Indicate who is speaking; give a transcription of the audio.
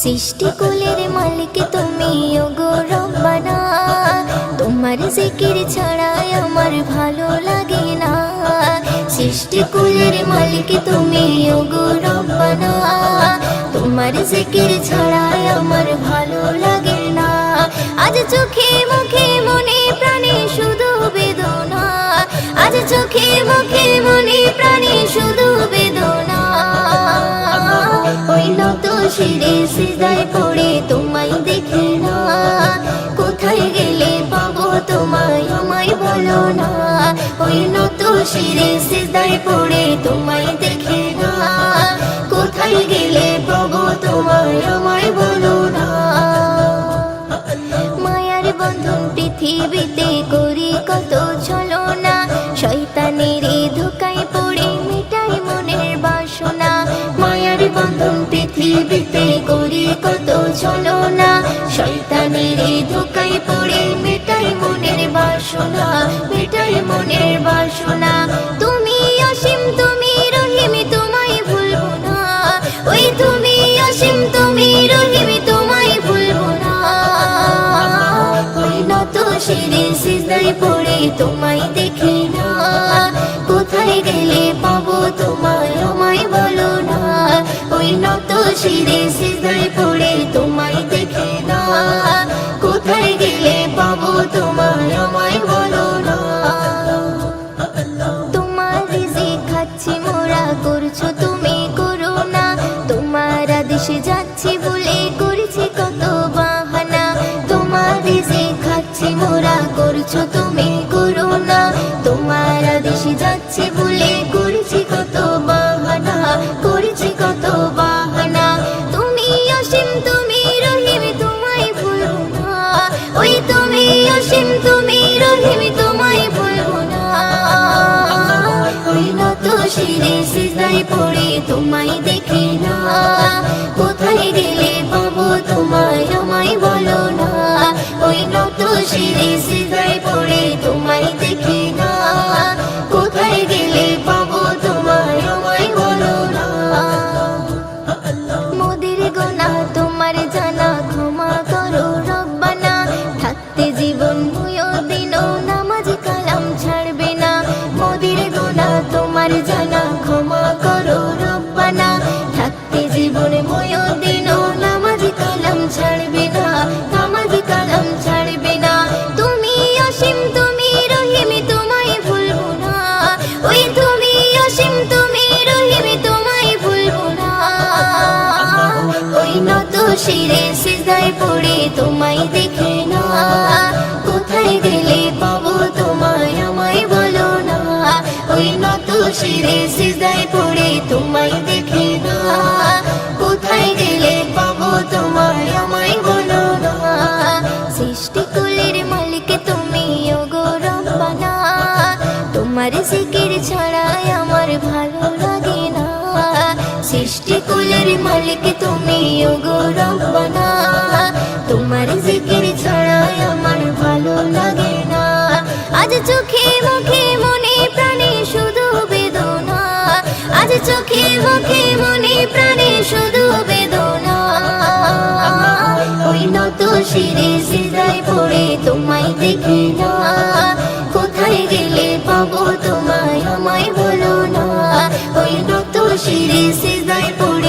Speaker 1: সৃষ্টিকুলের মালিক তুমি ওগো রব্বানা। তোমার জিকির ছাড়াই সৃষ্টিকুলের মালিক তুমি ওগো রব্বানা। তোমার জিকির ছাড়াই আমার ভালো লাগে না। আজ চোখে মুখে মনে প্রাণে শুধু বেদনা। আজ চোখে মুখে মনে প্রাণে শুধু বেদনা। ওই নত শিরে সিজায় পড়ে তোমায় দেখে না। কোথায় গেলে পাবো তোমায়, আমায় বলো না। ওই নত শিরে মায়ার বন্ধন পৃথিবীতে করি কত ছলো না শয়তানের ধোকায় পড়ে মিটাই মনের বাসনা মায়ার বন্ধন পৃথিবীতে করি কত ছলো না শয়তানের ধোকায় পড়ে, মিটাই মনের বাসনা। বাসনা তুমি অসীম, তুমি রহিম, তোমায় ভুলবো না। ওই তুমি অসীম, তুমি রহিম, তোমায় ভুলবো না। নত শিরে সিজদায় পড়ে তোমায় দেখি না। কোথায় গেলে পাবো তোমায়, আমায় বলো না। ওই নত শিরে খাচ্ছি মোরা করছ তুমি করো না তোমার দেশে যাচ্ছি বলে করেছি কত বাহানা। তোমার দেশে খাচ্ছি, মোরা করছ তুমি সিজদায় পড়ে তোমায় দেখি না? কোথায় গেলে পাবো তোমায় আমায় বলো না? ওই নত শিরে সিজদায় পড়ে তোমায় দেখি না। কোথায় গেলে তোমায় আমায় বলো না? মোদের গোনা তোমার জানা, ক্ষমা করো রব্বানা। থাকতে জীবন দিনও, নামাজ কালাম ছাড়বে না। মোদের গোনা তোমার জানা ক্ষমা করো রব্বানা। থাকতে জীবন ভুয়ো দিনও নামাজ কালাম ছাড়বে না, নামাজ কালাম ছাড়বে না। তুমি অসীম, তুমি রহিম, তোমায় ভুলবো না। ওই তুমি অসীম, তুমি রহিম, তোমায় ভুলবো না। ওই নত শিরে তোমার জিকির ছাড়াই আমার ভালো লাগে না। সৃষ্টিকুলের মালিক তুমি ওগো রব্বানা। তোমার জিকির ছাড়াই আমার ভালো লাগে না। আজ চোখে মুখে মনে প্রাণে শুধু বেদনা। আজ চোখে মুখে মনে প্রাণে শুধু বেদনা। ওই নত শিরে সিজায় পড়ে তোমায় দেখি না। পাবো তোমায় আমায় বলো না। ওই নত শিরে সিজায় পড়ে